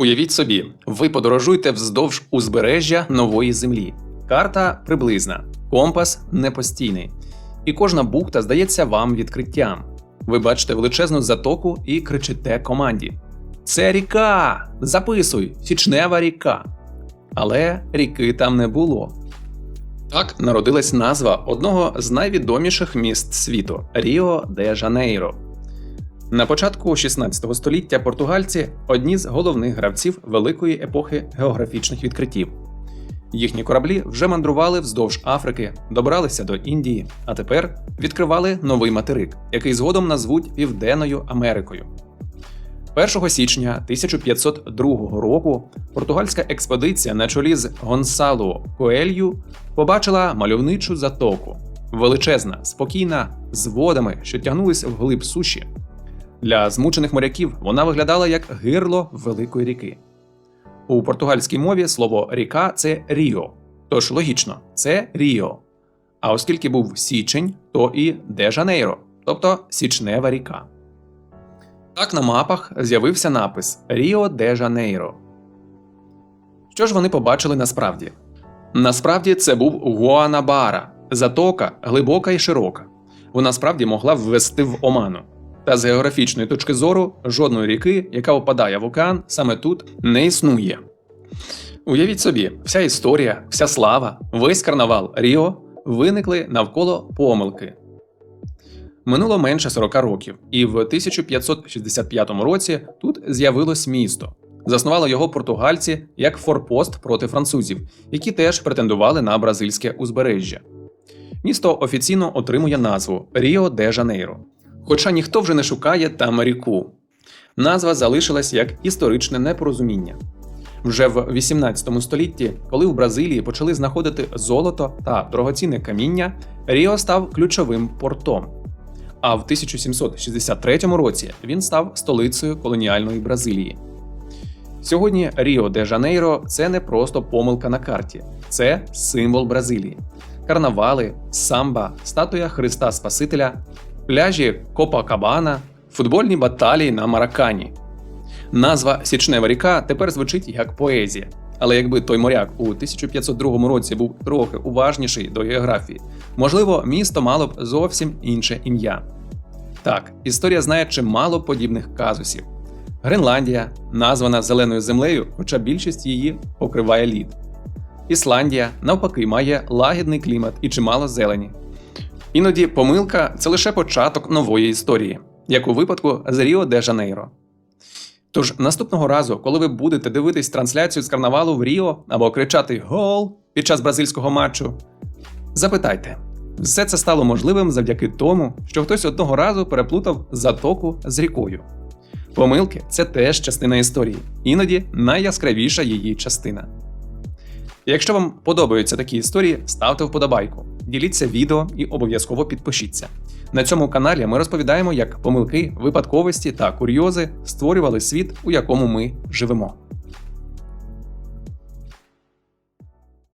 Уявіть собі, ви подорожуєте вздовж узбережжя нової землі. Карта приблизна, компас непостійний. І кожна бухта здається вам відкриттям. Ви бачите величезну затоку і кричите команді: Це ріка! Записуй! Січнева ріка! Але ріки там не було. Так народилась назва одного з найвідоміших міст світу Ріо де Жанейро. На початку 16 століття португальці одні з головних гравців великої епохи географічних відкриттів. Їхні кораблі вже мандрували вздовж Африки, добралися до Індії, а тепер відкривали новий материк, який згодом назвуть Південною Америкою. 1 січня 1502 року португальська експедиція на чолі з Гонсало Коелью побачила мальовничу затоку, величезна, спокійна, з водами, що тягнулись вглиб суші. Для змучених моряків вона виглядала як гирло великої ріки. У португальській мові слово ріка це Ріо, тож логічно, це Ріо. А оскільки був січень, то і де Жанейро, тобто Січнева ріка. Так на мапах з'явився напис Ріо де Жанейро. Що ж вони побачили насправді? Насправді це був Гуанабара, затока глибока і широка. Вона справді могла ввести в оману. Та з географічної точки зору жодної ріки, яка впадає в океан, саме тут не існує. Уявіть собі, вся історія, вся слава, весь карнавал Ріо виникли навколо помилки. Минуло менше 40 років, і в 1565 році тут з'явилось місто. Заснували його португальці як форпост проти французів, які теж претендували на бразильське узбережжя. Місто офіційно отримує назву Ріо де Жанейро. Хоча ніхто вже не шукає там ріку. Назва залишилась як історичне непорозуміння. Вже в 18 столітті, коли в Бразилії почали знаходити золото та дорогоцінне каміння, Ріо став ключовим портом. А в 1763 році він став столицею колоніальної Бразилії. Сьогодні Ріо де Жанейро це не просто помилка на карті, це символ Бразилії. Карнавали, самба, статуя Христа Спасителя, пляжі Копакабана, футбольні баталії на Маракані. Назва Січнева ріка тепер звучить як поезія. Але якби той моряк у 1502 році був трохи уважніший до географії, можливо, місто мало б зовсім інше ім'я. Так, історія знає чимало подібних казусів. Гренландія названа зеленою землею, хоча більшість її покриває лід. Ісландія, навпаки, має лагідний клімат і чимало зелені. Іноді помилка це лише початок нової історії, як у випадку з Ріо де Жанейро. Тож наступного разу, коли ви будете дивитись трансляцію з карнавалу в Ріо або кричати Гол під час бразильського матчу, запитайте, все це стало можливим завдяки тому, що хтось одного разу переплутав затоку з рікою. Помилки це теж частина історії, іноді найяскравіша її частина. Якщо вам подобаються такі історії, ставте вподобайку, діліться відео і обов'язково підпишіться. На цьому каналі ми розповідаємо, як помилки, випадковості та курйози створювали світ, у якому ми живемо.